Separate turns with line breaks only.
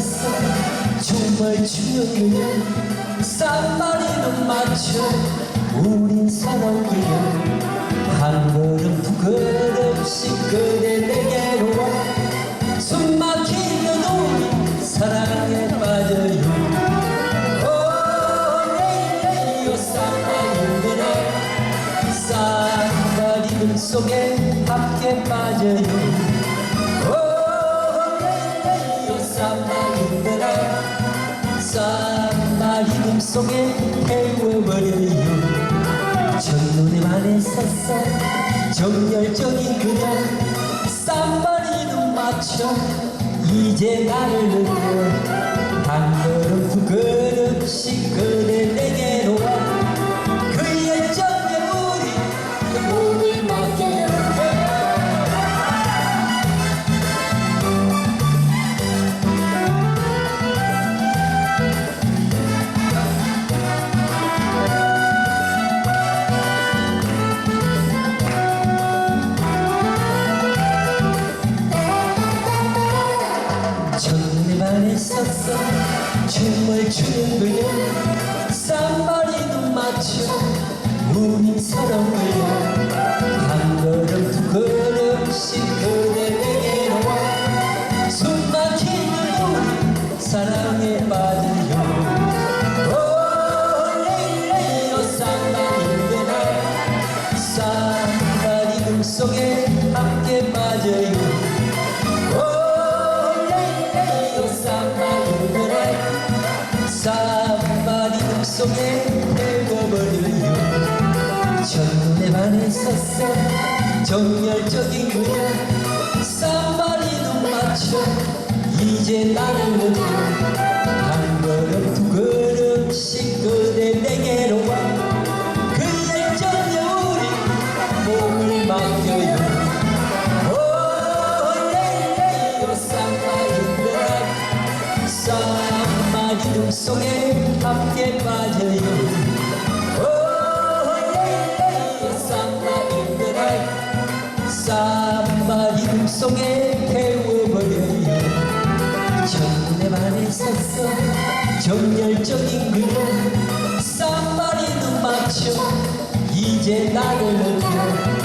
춤을 추는 그녀 쌈마리는 맞춰 우린 사랑 그녀 한 걸음 두 걸음씩 그대 내게로 와. 숨막히는 우리 사랑에 빠져요. 오 레이레이요 쌈마리는 쌈마 리듬 속에 함께 빠져요 쌈마 리듬 속에 태워버려요. 첫눈에 반했었어. 정열적인 그녀 쌈마 리듬 맞춰. 이제 나를 느껴. 한 걸음 두 걸음씩 그대 내 춤을 추는 그녀 쌈마리도 맞춰 우린 서로 끌려 한 걸음 두 걸음씩 그대 내게로 와. 숨막히는 우리 사랑에 빠져요 오 레이레이요 쌈마리도 쌈마리듬 속에 속에 태워버려요 첫눈에 반했었어. 정열적인 그녀 쌈마리듬 맞춰. 이제 나를 느껴 속에 함께 빠져요. 오레이레이요 쌈마리들아 쌈마리듬 속에 태워버려요. 첫눈에 반했었어. 정열적인 그녀 쌈마리듬 맞춰. 이제 나를 느껴